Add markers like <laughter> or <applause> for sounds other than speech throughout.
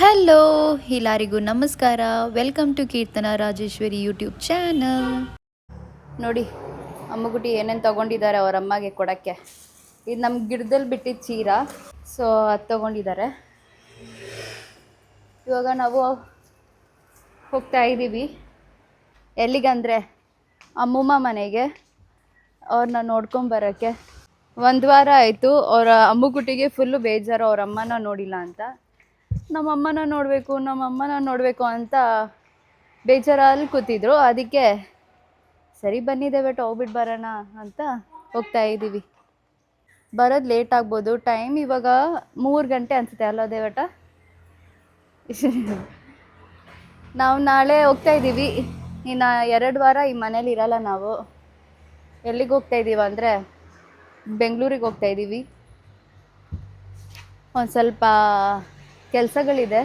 Hello ಎಲ್ಲರಿಗೂ ನಮಸ್ಕಾರ. Welcome to Keerthana Rajeshwari YouTube channel ನೋಡಿ, ಅಮ್ಮಗುಟಿ ಏನೇನು ತೊಗೊಂಡಿದ್ದಾರೆ ಅವ್ರ ಅಮ್ಮಗೆ ಕೊಡೋಕ್ಕೆ. ಇದು ನಮ್ಮ ಗಿಡದಲ್ಲಿ ಬಿಟ್ಟಿದ್ದ ಚೀರ. ಸೊ ಅದು ತೊಗೊಂಡಿದ್ದಾರೆ. ಇವಾಗ ನಾವು ಹೋಗ್ತಾ ಇದ್ದೀವಿ ಎಲ್ಲಿಗಂದರೆ ಅಮ್ಮಮ್ಮ ಮನೆಗೆ. ಅವ್ರನ್ನ ನೋಡ್ಕೊಂಬರೋಕ್ಕೆ ಒಂದು ವಾರ ಆಯಿತು, ಅವರ ಅಮ್ಮಗುಟ್ಟಿಗೆ ಫುಲ್ಲು ಬೇಜಾರು, ಅವ್ರ ಅಮ್ಮನ ನೋಡಿಲ್ಲ ಅಂತ. ನಮ್ಮ ಅಮ್ಮನ ನೋಡಬೇಕು ನಮ್ಮ ಅಮ್ಮನ ನೋಡಬೇಕು ಅಂತ ಬೇಜಾರಲ್ಲಿ ಕೂತಿದ್ರು. ಅದಕ್ಕೆ ಸರಿ ಬನ್ನಿದೆ ಬೇಟ ಹೋಗ್ಬಿಟ್ಟು ಬರೋಣ ಅಂತ ಹೋಗ್ತಾ ಇದ್ದೀವಿ. ಬರೋದು ಲೇಟ್ ಆಗ್ಬೋದು. ಟೈಮ್ ಇವಾಗ ಮೂರು ಗಂಟೆ ಅನಿಸುತ್ತೆ ಅಲ್ಲ ದೇವಟ ನಾವು ನಾಳೆ ಹೋಗ್ತಾ ಇದ್ದೀವಿ. ಇನ್ನು ಎರಡು ವಾರ ಈ ಮನೇಲಿ ಇರಲ್ಲ ನಾವು. ಎಲ್ಲಿಗೆ ಹೋಗ್ತಾ ಇದ್ದೀವಿ ಅಂದರೆ ಬೆಂಗಳೂರಿಗೆ ಹೋಗ್ತಾ ಇದ್ದೀವಿ. ಒಂದು ಸ್ವಲ್ಪ ಕೆಲಸಗಳಿದೆ.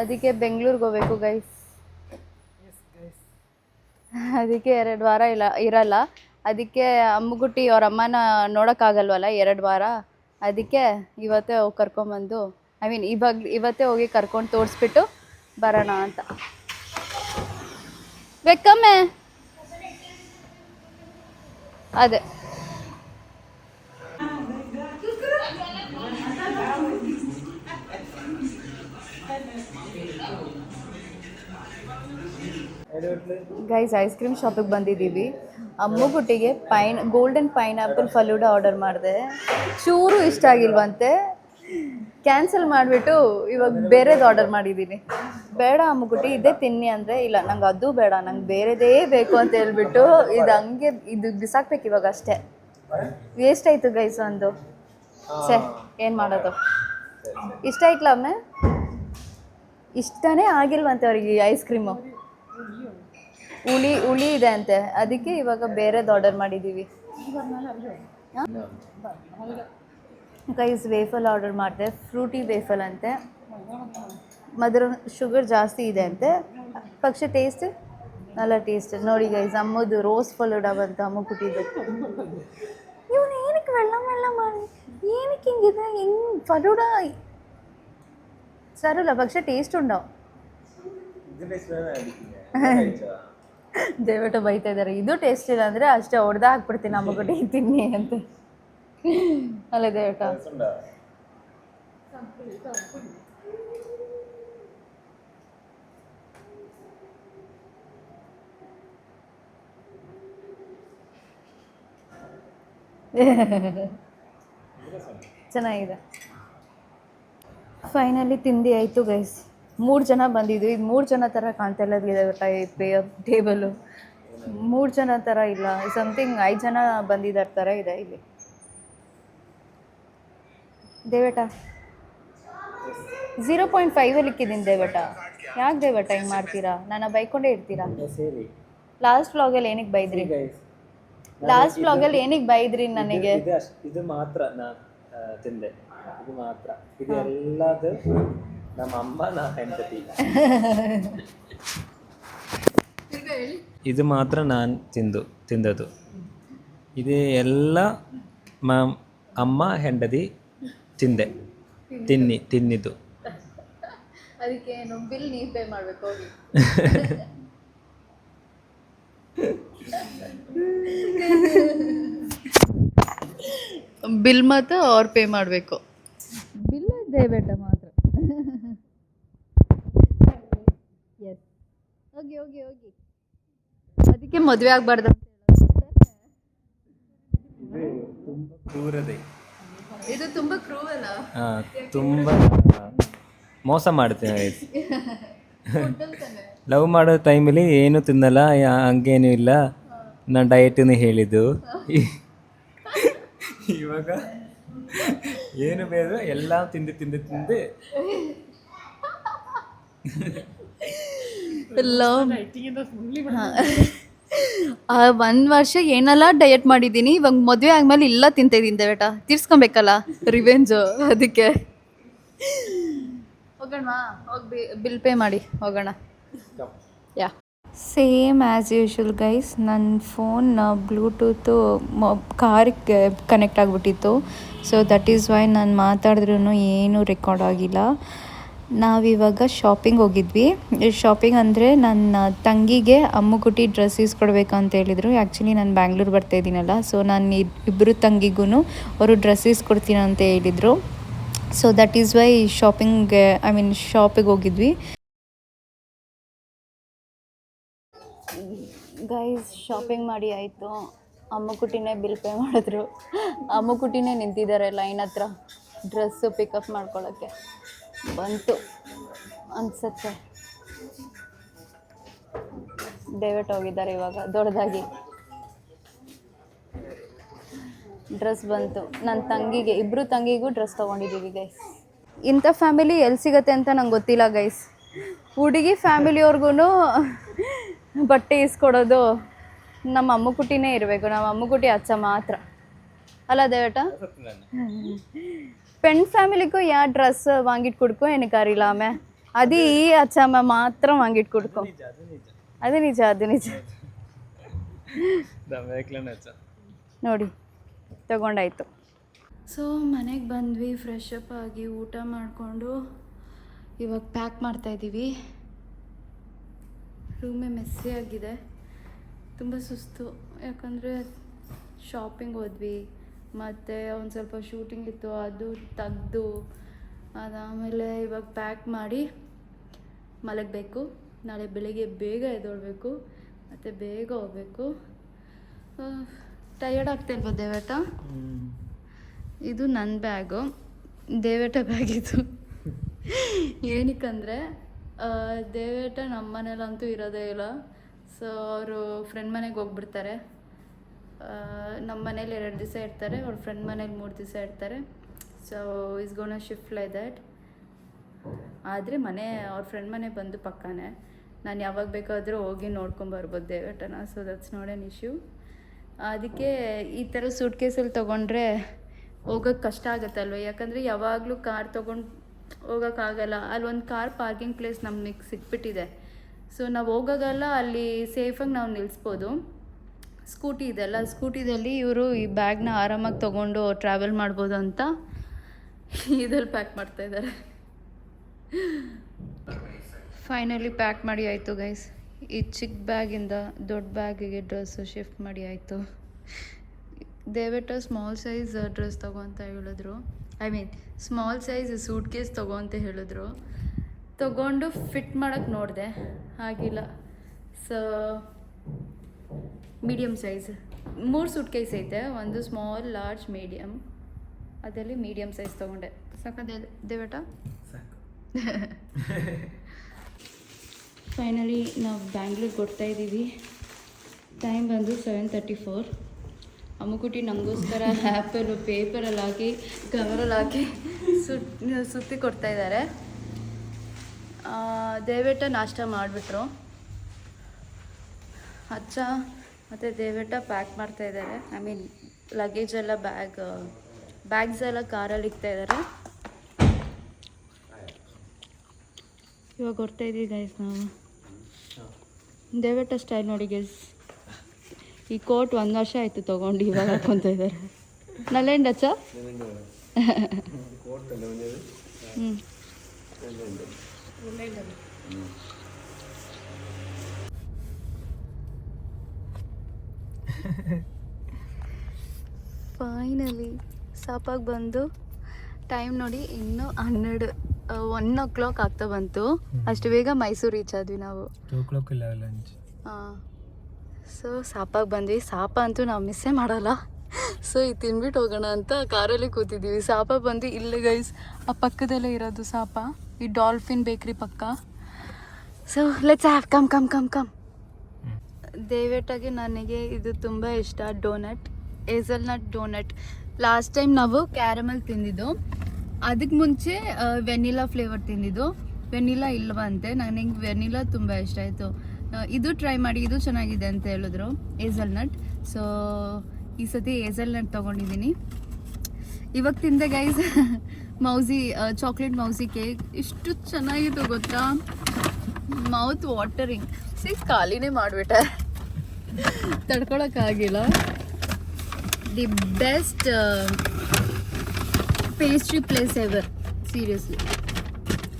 ಅದಕ್ಕೆ ಬೆಂಗಳೂರಿಗೆ ಹೋಗ್ಬೇಕು ಗೈಸ್ ಅದಕ್ಕೆ ಎರಡು ವಾರ ಇಲ್ಲ ಇರಲ್ಲ. ಅದಕ್ಕೆ ಅಮ್ಮಗುಟ್ಟಿ ಅವ್ರ ಅಮ್ಮನ ನೋಡೋಕ್ಕಾಗಲ್ವಲ್ಲ ಎರಡು ವಾರ? ಅದಕ್ಕೆ ಇವತ್ತೇ ಹೋಗಿ ಕರ್ಕೊಂಬಂದು ಐ ಮೀನ್ ಇವಾಗ ಇವತ್ತೇ ಹೋಗಿ ಕರ್ಕೊಂಡು ತೋರಿಸ್ಬಿಟ್ಟು ಬರೋಣ ಅಂತ. ವೆಕ್ಕಮ್ಮೆ ಅದೇ. ಗೈಸ್ ಐಸ್ ಕ್ರೀಮ್ ಶಾಪಿಗೆ ಬಂದಿದ್ದೀವಿ. ಅಮ್ಮಗುಟ್ಟಿಗೆ pine golden pineapple falooda order ಮಾಡಿದೆ. ಚೂರು ಇಷ್ಟ ಆಗಿಲ್ವಂತೆ. ಕ್ಯಾನ್ಸಲ್ ಮಾಡಿಬಿಟ್ಟು ಇವಾಗ ಬೇರೆದು ಆರ್ಡರ್ ಮಾಡಿದ್ದೀನಿ ಬೇಡ ಅಮ್ಮಗುಟ್ಟಿ ಇದೇ ತಿನ್ನಿ ಅಂದರೆ ಇಲ್ಲ, ನಂಗೆ ಅದು ಬೇಡ, ನಂಗೆ ಬೇರೆದೇ ಬೇಕು ಅಂತ ಹೇಳ್ಬಿಟ್ಟು ಇದು ಹಂಗೆ, ಇದು ಬಿಸಾಕ್ಬೇಕು ಇವಾಗ ಅಷ್ಟೇ. ವೇಸ್ಟ್ ಆಯಿತು ಗೈಸ್ ಒಂದು. ಸೆ ಏನು ಮಾಡೋದು? ಇಷ್ಟ ಆಯ್ತಲ್ಲ ಇಷ್ಟನೇ ಆಗಿಲ್ವಂತೆ ಅವ್ರಿಗೆ ಐಸ್ ಕ್ರೀಮು ಹುಳಿ ಹುಳಿ ಇದೆ ಅಂತೆ. ಅದಕ್ಕೆ ಇವಾಗ ಬೇರೆದು ಆರ್ಡರ್ ಮಾಡಿದ್ದೀವಿ ಕೈಸ್ ವೇಫಲ್ ಆರ್ಡರ್ ಮಾಡಿದೆ. ಫ್ರೂಟಿ ವೇಫಲ್ ಅಂತೆ. ಮಧುರ ಶುಗರ್ ಜಾಸ್ತಿ ಇದೆ ಅಂತೆ. ಪಕ್ಷ ಟೇಸ್ಟ್ ನಲ್ಲ ಟೇಸ್ಟ್ ನೋಡಿ ಗೈಸ್ ಅಮ್ಮದು ರೋಸ್ ಫಲೂಡ ಬಂತು ಅಮ್ಮ ಕುಟ್ಟಿದ್ದು. ಇವನು ಏನಕ್ಕೆ, ವೆಲ್ಲ ಮೆಲ್ಲ ಮಾಡಿ? ಏನಕ್ಕೆ ಹಿಂಗಿದೆ? ಹೆಂಗೆ ಫಲೋಡ ಸರಲ್ಲ പക്ഷെ ಟೇಸ್ಟ್ ഉണ്ടാവും ದಯವಿಟ್ಟು ಬೈತಾ ಇದ್ದಾರೆ ಇದು ಟೇಸ್ಟ್ ಇಲ್ಲ ಅಂದರೆ ಅಷ್ಟೇ ಹೊಡೆದ ಹಾಕ್ಬಿಡ್ತೀನಿ ಅಮ್ಮಗುಟ್ಟಿ ತಿನ್ನಿ ಅಂತ ಅಲ್ಲ ದಯವಿಟ್ಟು ಚೆನ್ನಾಗಿದೆ ಫೈನಲಿ ತಿಂಡಿ ಆಯಿತು ಗೈಸ್ ಮೂರು ಜನ ಬಂದಿದ್ವಿ. ಇದು ಮೂರು ಜನ ಥರ ಕಾಣ್ತಾ ಇಲ್ಲ. ಇದೆ ಟೇಬಲು ಮೂರು ಜನ ಥರ ಇಲ್ಲ. ಸಮಥಿಂಗ್ ಐದು ಜನ ಬಂದಿದ್ದಾರೆ ಥರ ಇದೆ ಇಲ್ಲಿ. ದೇವಟ. ಝೀರೋ ಪಾಯಿಂಟ್ ಫೈವಲ್ಲಿ ಇಕ್ಕಿದ್ದೀನಿ ದೇವಟ. ಯಾಕೆ ದೇವಟ ಹಿಂಗೆ ಮಾಡ್ತೀರಾ? ನಾನು ಬೈಕೊಂಡೇ ಇರ್ತೀರಾ? ಲಾಸ್ಟ್ ಬ್ಲಾಗಲ್ಲಿ ಏನಕ್ಕೆ ಬೈದ್ರಿ? ಲಾಸ್ಟ್ ಬ್ಲಾಗಲ್ಲಿ ಏನಕ್ಕೆ ಬೈದ್ರಿ ನನಗೆ? ಇದು ಮಾತ್ರ ನಾನು ತಿಂದೆ. ಇದು ಮಾತ್ರ. ಇದೆಲ್ಲದು ನಮ್ಮ ಅಮ್ಮ ನಾ ಹೆಂಡತಿ. ಇದು ಮಾತ್ರ ನಾನು ತಿಂದು ತಿಂದದು ಇದೇ ಎಲ್ಲ ಮ್ಯಾಮ್ ಅಮ್ಮ ಹೆಂಡತಿ ತಿಂದೆ. ತಿನ್ನಿ ತಿನ್ನಿದ್ದು. ಅದಕ್ಕೆ ಬಿಲ್ ನೀವು ಪೇ ಮಾಡಬೇಕು ಹೋಗಿ. <laughs> ಬಿಲ್ ಮಾತ್ರ ಅವ್ರು ಪೇ ಮಾಡಬೇಕು. ದಯಬೇಟ ಮಾತ್ರ. ಎಸ್ ಹೋಗಿ ಹೋಗಿ ಹೋಗಿ. ಅದಕ್ಕೆ ಮದುವೆ ಆಗಬಾರ್ದು ದೂರದೆ ಇದು ತುಂಬಾ ಕ್ರೂವಲ್ಲ ತುಂಬಾ ಮೋಸ ಮಾಡ್ತೀನಿ ಲವ್ ಮಾಡೋ ಟೈಮಲ್ಲಿ ಏನು ತಿನ್ನಲ್ಲ ಹಂಗೇನು ಇಲ್ಲ. ನಾನು ಡಯಟನ್ನು ಹೇಳಿದ್ದು. ಇವಾಗ ಏನು ಬೇಡ ಎಲ್ಲ ತಿಂದು ತಿಂದು ತಿಂದು. ಆ ಒಂದು ವರ್ಷ ಏನೆಲ್ಲ ಡಯಟ್ ಮಾಡಿದ್ದೀನಿ ಇವಾಗ ಮದುವೆ ಆದ್ಮೇಲೆ ಇಲ್ಲ ತಿಂತ ಇದ್ದೀನಿ ಬೇಟ. ತೀರ್ಸ್ಕೊಬೇಕಲ್ಲ ರಿವೆಂಜು ಅದಕ್ಕೆ. ಹೋಗೋಣ ಹೋಗಿ ಬಿಲ್ ಪೇ ಮಾಡಿ ಹೋಗೋಣ. Yeah same as usual guys ನನ್ನ ಫೋನ್ ಬ್ಲೂಟೂತು ಕಾರಿಗೆ ಕನೆಕ್ಟ್ ಆಗಿಬಿಟ್ಟಿತ್ತು. ಸೊ ದಟ್ ಈಸ್ ವೈ ನಾನು ಮಾತಾಡಿದ್ರೂ ಏನೂ ರೆಕಾರ್ಡ್ ಆಗಿಲ್ಲ. ನಾವಿವಾಗ ಶಾಪಿಂಗ್ ಹೋಗಿದ್ವಿ. ಶಾಪಿಂಗ್ ಅಂದರೆ ನನ್ನ ತಂಗಿಗೆ ಅಮ್ಮುಗುಟಿ ಡ್ರೆಸ್ ಇಸ್ಕೊಡ್ಬೇಕು ಅಂತ ಹೇಳಿದರು. ಆ್ಯಕ್ಚುಲಿ ನಾನು ಬ್ಯಾಂಗ್ಳೂರ್ ಬರ್ತಾ ಇದ್ದೀನಲ್ಲ. ಸೊ ನಾನು ಇಬ್ಬರು ತಂಗಿಗೂ ಅವರು ಡ್ರೆಸ್ ಇಸ್ಕೊಡ್ತೀನಿ ಅಂತ ಹೇಳಿದರು. ಸೊ ದಟ್ ಈಸ್ ವೈ ಶಾಪಿಂಗ್ಗೆ ಐ ಮೀನ್ ಶಾಪಿಗೆ ಹೋಗಿದ್ವಿ. ಗೈಸ್ ಶಾಪಿಂಗ್ ಮಾಡಿ ಆಯಿತು. ಅಮ್ಮುಕುಟಿನೇ ಬಿಲ್ ಪೇ ಮಾಡಿದ್ರು. ಅಮ್ಮುಕುಟಿನೇ ನಿಂತಿದ್ದಾರೆ ಲೈನ್ ಹತ್ರ. ಡ್ರೆಸ್ಸು ಪಿಕಪ್ ಮಾಡ್ಕೊಳ್ಳೋಕ್ಕೆ ಬಂತು ಅನ್ಸುತ್ತೆ. ದಯವಿಟ್ಟು ಹೋಗಿದ್ದಾರೆ ಇವಾಗ, ದೊಡ್ಡದಾಗಿ. ಡ್ರೆಸ್ ಬಂತು. ನನ್ನ ತಂಗಿಗೆ ಇಬ್ಬರು ತಂಗಿಗೂ ಡ್ರೆಸ್ ತೊಗೊಂಡಿದ್ದೀವಿ ಗೈಸ್ ಇಂಥ ಫ್ಯಾಮಿಲಿ ಎಲ್ಲಿ ಸಿಗತ್ತೆ ಅಂತ ನಂಗೆ ಗೊತ್ತಿಲ್ಲ ಗೈಸ್ ಹುಡುಗಿ ಫ್ಯಾಮಿಲಿಯವ್ರಿಗೂ ಬಟ್ಟೆ ಇಸ್ಕೊಡೋದು ನಮ್ಮ ಅಮ್ಮುಕುಟಿನೇ ಇರಬೇಕು ನಮ್ಮ ಅಮ್ಮುಕುಟಿ ಅಚ್ಚ ಮಾತ್ರ. ಅಲ್ಲ ದೇವಟ? ಫ್ಯಾಮಿಲಿಗೂ ಯಾವ ಡ್ರೆಸ್ ഡ്രസ്സ് വാങ്ങിട്ട് കൊടുക്കും എനിക്കറിയില്ലാമ അത് ഈ അച്ഛമ്മ ಮಾತ್ರ വാങ്ങിട്ട് ಕುಡ್ಕೊ. ಅದೇ ನಿಜ ಅದು ನಿಜ. ನೋಡಿ ತಗೊಂಡಾಯ್ತು. ಸೊ ಮನೆಗೆ ಬಂದ್ವಿ ಫ್ರೆಶ್ ಅಪ್ ಆಗಿ ಊಟ ಮಾಡಿಕೊಂಡು ಇವಾಗ ಪ್ಯಾಕ್ ಮಾಡ್ತಾ ಮಾಡ್ತಾಯಿದ್ದೀವಿ ರೂಮೇ ಮೆಸ್ಸಿ ಆಗಿದೆ. ತುಂಬ ಸುಸ್ತು. ಯಾಕಂದರೆ ಶಾಪಿಂಗ್ ಹೋದ್ವಿ. ಮತ್ತು ಒಂದು ಸ್ವಲ್ಪ ಶೂಟಿಂಗ್ ಇತ್ತು ಅದು ತೆಗ್ದು ಅದಾದಮೇಲೆ ಇವಾಗ ಪ್ಯಾಕ್ ಮಾಡಿ ಮಲಗಬೇಕು. ನಾಳೆ ಬೆಳಿಗ್ಗೆ ಬೇಗ ಎದ್ದೊಳ್ಬೇಕು. ಮತ್ತು ಬೇಗ ಹೋಗ್ಬೇಕು. ಟಯರ್ಡ್ ಆಗ್ತಾ ಇಲ್ವಾ ದೇವೇಟ ಇದು ನನ್ನ ಬ್ಯಾಗು ದೇವೇಟ ಬ್ಯಾಗ್ ಇದು. <laughs> ಏನಕ್ಕಂದರೆ ದೇವೇಟ ನಮ್ಮ ಮನೇಲಂತೂ ಇರೋದೇ ಇಲ್ಲ. ಸೊ ಅವರು ಫ್ರೆಂಡ್ ಮನೆಗೆ ಹೋಗ್ಬಿಡ್ತಾರೆ. ನಮ್ಮ ಮನೇಲಿ ಎರಡು ದಿವಸ ಇರ್ತಾರೆ, ಅವ್ರ ಫ್ರೆಂಡ್ ಮನೇಲಿ ಮೂರು ದಿವಸ ಇರ್ತಾರೆ. So is gonna shift like that ಆದರೆ ಮನೆ, ಅವ್ರ ಫ್ರೆಂಡ್ ಮನೆ ಬಂದು ಪಕ್ಕನೇ. ನಾನು ಯಾವಾಗ ಬೇಕಾದರೂ ಹೋಗಿ ನೋಡ್ಕೊಂಬರ್ಬೋದು ದೇವೇಟನ. So that's not an issue ಅದಕ್ಕೆ ಈ ಥರ ಸೂಟ್ ಕೇಸಲ್ಲಿ ತೊಗೊಂಡ್ರೆ ಹೋಗೋಕ್ಕೆ ಕಷ್ಟ ಆಗುತ್ತಲ್ವ? ಯಾಕಂದರೆ ಯಾವಾಗಲೂ ಕಾರ್ ತೊಗೊಂಡು ಹೋಗೋಕ್ಕಾಗಲ್ಲ. ಅಲ್ಲಿ ಒಂದು ಕಾರ್ ಪಾರ್ಕಿಂಗ್ ಪ್ಲೇಸ್ ನಮಗೆ ಸಿಕ್ಬಿಟ್ಟಿದೆ. ಸೊ ನಾವು ಹೋಗೋಗಲ್ಲ, ಅಲ್ಲಿ ಸೇಫಾಗಿ ನಾವು ನಿಲ್ಲಿಸ್ಬೋದು ಸ್ಕೂಟಿ ಇದೆಲ್ಲ ಸ್ಕೂಟಿದಲ್ಲಿ ಇವರು ಈ ಬ್ಯಾಗ್ನ ಆರಾಮಾಗಿ ತೊಗೊಂಡು ಟ್ರಾವೆಲ್ ಮಾಡ್ಬೋದು ಅಂತ ಇದ್ರಲ್ಲಿ ಪ್ಯಾಕ್ ಮಾಡ್ತಾ ಇದ್ದಾರೆ ಫೈನಲಿ ಪ್ಯಾಕ್ ಮಾಡಿ ಆಯಿತು ಗೈಸ್ ಈ ಚಿಕ್ಕ ಬ್ಯಾಗಿಂದ ದೊಡ್ಡ ಬ್ಯಾಗಿಗೆ ಡ್ರೆಸ್ಸು ಶಿಫ್ಟ್ ಮಾಡಿ ಆಯಿತು. ದಯವಿಟ್ಟು ಸ್ಮಾಲ್ ಸೈಜ್ ಡ್ರೆಸ್ ತಗೋ ಅಂತ ಹೇಳಿದ್ರು. I mean small size suitcase ತಗೋ ಅಂತ ಹೇಳಿದ್ರು. ತಗೊಂಡು ಫಿಟ್ ಮಾಡೋಕ್ಕೆ ನೋಡಿದೆ. ಆಗಿಲ್ಲ. ಸೊ ಮೀಡಿಯಮ್ ಸೈಜ್ ಮೂರು ಸೂಟ್ ಕೇಸ್ ಐತೆ. ಒಂದು ಸ್ಮಾಲ್ ಲಾರ್ಜ್ ಮೀಡಿಯಮ್ ಅದರಲ್ಲಿ ಮೀಡಿಯಮ್ ಸೈಜ್ ತೊಗೊಂಡೆ. ಸಾಕ. ದೇವಟ? ಫೈನಲಿ ನಾವು ಬ್ಯಾಂಗ್ಳೂರ್ಗೆ ಕೊಡ್ತಾ ಇದ್ದೀವಿ ಟೈಮ್ ಬಂದು ಸೆವೆನ್ ತರ್ಟಿ ಫೋರ್ ಅಮ್ಮುಕುಟಿ ನಮಗೋಸ್ಕರ ಆ್ಯಪಲ್ಲು ಪೇಪರಲ್ಲಿ ಹಾಕಿ ಕವರಲ್ಲಿ ಹಾಕಿ ಸುತ್ ಸುತ್ತಿ ಕೊಡ್ತಾ ಇದ್ದಾರೆ. ದೇವೇಟ ನಾಷ್ಟ ಮಾಡಿಬಿಟ್ರು. ಅಚ್ಚ ಮತ್ತು ದೇವೇಟ ಪ್ಯಾಕ್ ಮಾಡ್ತಾ ಇದ್ದಾರೆ. ಐ ಮೀನ್ ಲಗೇಜ್ ಎಲ್ಲ ಬ್ಯಾಗ್ ಬ್ಯಾಗ್ಸ್ ಎಲ್ಲ ಕಾರಲ್ಲಿ ಇಕ್ತಾ ಇದ್ದಾರೆ. ಇವಾಗ ಹೊರ್ತಾ ಇದ್ದೀವಿ ಗೈಸ್ ನಾವು. ದೇವೇಟ ಸ್ಟೈಲ್ ನೋಡಿ ಗೈಸ್ ಈ ಕೋಟ್ ಒಂದು ವರ್ಷ ಆಯಿತು ತಗೊಂಡು ಇವಾಗ ಹಾಕೊಂತ ಇದ್ದಾರೆ. ನಲ್ಲೆಂಡ ಅಚ್ಚ? ಹ್ಞೂ ಫೈನಲಿ ಸಾಪಾಗಿ ಬಂದು ಟೈಮ್ ನೋಡಿ ಇನ್ನೂ ಹನ್ನೆರಡು ಒನ್ ಓ ಕ್ಲಾಕ್ ಆಗ್ತಾ ಬಂತು. ಅಷ್ಟು ಬೇಗ ಮೈಸೂರು ರೀಚ್ ಆದ್ವಿ ನಾವು. ಟೂ ಕ್ಲಾಕ್ ಇಲ್ಲ ಲಂಚ್ ಸೊ ಸಾಪಾಗಿ ಬಂದ್ವಿ. ಸಾಪ ಅಂತೂ ನಾವು ಮಿಸ್ಸೇ ಮಾಡಲ್ಲ. ಸೊ ಇದು ತಿನ್ಬಿಟ್ಟು ಹೋಗೋಣ ಅಂತ ಕಾರಲ್ಲಿ ಕೂತಿದ್ದೀವಿ. ಸಾಪ ಬಂದು, ಇಲ್ಲೇ ಗೈಸ್ ಆ ಪಕ್ಕದಲ್ಲೇ ಇರೋದು ಸಾಪ. ಈ ಡಾಲ್ಫಿನ್ ಬೇಕ್ರಿ ಪಕ್ಕ. So let's have come come come come ದಯವಿಟ್ಟಾಗಿ ನನಗೆ ಇದು ತುಂಬ ಇಷ್ಟ doughnut hazelnut doughnut last time ನಾವು ಕ್ಯಾರಮಲ್ ತಿಂದಿದ್ದು. ಅದಕ್ಕೆ ಮುಂಚೆ ವೆನಿಲಾ ಫ್ಲೇವರ್ ತಿಂದಿದ್ದು. ವೆನಿಲಾ ಇಲ್ವಂತೆ ನನಗೆ ವೆನಿಲಾ ತುಂಬ ಇಷ್ಟ ಆಯಿತು. ಇದು ಟ್ರೈ ಮಾಡಿ, ಇದು ಚೆನ್ನಾಗಿದೆ ಅಂತ ಹೇಳಿದ್ರು ಏಸಲ್ ನಟ್ ಸೊ ಈ ಸತಿ ಏಸಲ್ ನಟ್ ತೊಗೊಂಡಿದ್ದೀನಿ. ಇವಾಗ ತಿಂದೆ guys <laughs> mousse chocolate mousse cake ಇಷ್ಟು ಚೆನ್ನಾಗಿತ್ತು ಗೊತ್ತಾ? ಮೌತ್ ವಾಟರಿಂಗ್ ಸಿ ಖಾಲಿನೇ ಮಾಡಿಬಿಟ್ಟೆ. ತಡ್ಕೊಳಕ್ಕಾಗಿಲ್ಲ. The best pastry place ever seriously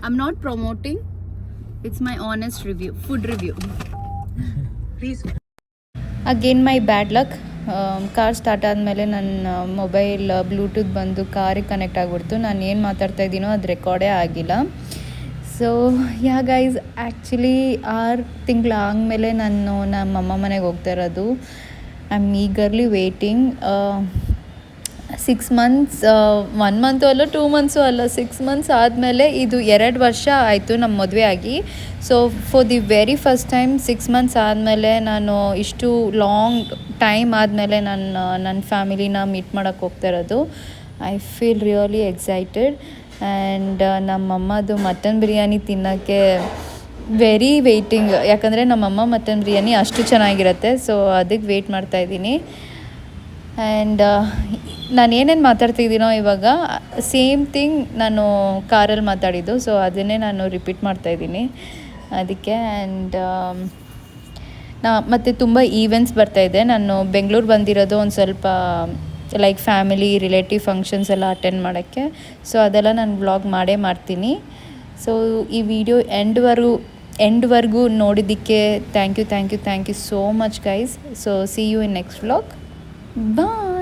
I am not promoting it's my honest review food review again my bad luck car start ಆದಮೇಲೆ ನನ್ನ ಮೊಬೈಲ್ ಬ್ಲೂಟೂತ್ ಬಂದು ಕಾರಿಗೆ ಕನೆಕ್ಟ್ ಆಗಿಬಿಡ್ತು. ನಾನು ಏನು ಮಾತಾಡ್ತಾ ಇದ್ದೀನೋ ಅದು ರೆಕಾರ್ಡೇ ಆಗಿಲ್ಲ. ಸೊ ಯಾ ಗೈಸ್ ಆ್ಯಕ್ಚುಲಿ ಆರು ತಿಂಗಳು ಆದಮೇಲೆ ನಾನು ನಮ್ಮ ಅಮ್ಮ ಮನೆಗೆ ಹೋಗ್ತಾ ಇರೋದು. I am eagerly waiting six months one month ಅಲ್ಲ ಟೂ ಮಂತ್ಸು ಅಲ್ಲ ಸಿಕ್ಸ್ ಮಂತ್ಸ್ ಆದಮೇಲೆ ಇದು ಎರಡು ವರ್ಷ ಆಯಿತು ನಮ್ಮ ಮದುವೆ ಆಗಿ. So for the very first time six months ಆದಮೇಲೆ ನಾನು ಇಷ್ಟು ಲಾಂಗ್ ಟೈಮ್ ಆದಮೇಲೆ ನನ್ನ ನನ್ನ ಫ್ಯಾಮಿಲಿನ ಮೀಟ್ ಮಾಡೋಕ್ಕೆ ಹೋಗ್ತಾ ಇರೋದು. I feel really excited and ನಮ್ಮಮ್ಮದು mutton biryani ತಿನ್ನೋಕ್ಕೆ ವೆರಿ ವೆಯ್ಟಿಂಗ್ ಯಾಕಂದರೆ ನಮ್ಮಮ್ಮ ಮಟನ್ ಬಿರಿಯಾನಿ ಅಷ್ಟು ಚೆನ್ನಾಗಿರುತ್ತೆ ಸೊ ಅದಕ್ಕೆ ವೆಯ್ಟ್ ಮಾಡ್ತಾಯಿದ್ದೀನಿ ಆ್ಯಂಡ್ ನಾನು ಏನೇನು ಮಾತಾಡ್ತಿದ್ದೀನೋ ಇವಾಗ ಸೇಮ್ ಥಿಂಗ್ ನಾನು ಕಾರಲ್ಲಿ ಮಾತಾಡಿದ್ದು ಸೊ ಅದನ್ನೇ ನಾನು ರಿಪೀಟ್ ಮಾಡ್ತಾಯಿದ್ದೀನಿ ಅದಕ್ಕೆ ಆ್ಯಂಡ್ ನಾ ಮತ್ತು ತುಂಬ ಈವೆಂಟ್ಸ್ ಬರ್ತಾಯಿದೆ ನಾನು ಬೆಂಗಳೂರು ಬಂದಿರೋದು ಒಂದು ಸ್ವಲ್ಪ ಲೈಕ್ ಫ್ಯಾಮಿಲಿ ರಿಲೇಟಿವ್ ಫಂಕ್ಷನ್ಸ್ ಎಲ್ಲ ಅಟೆಂಡ್ ಮಾಡೋಕ್ಕೆ. ಸೊ ಅದೆಲ್ಲ ನಾನು ಬ್ಲಾಗ್ ಮಾಡೇ ಮಾಡ್ತೀನಿ. ಸೊ ಈ ವಿಡಿಯೋ ಎಂಡ್ವರೆಗೂ ಎಂಡ್ವರೆಗೂ ನೋಡಿದ್ದಕ್ಕೆ thank you thank you thank you so much guys so see you in next vlog Bye.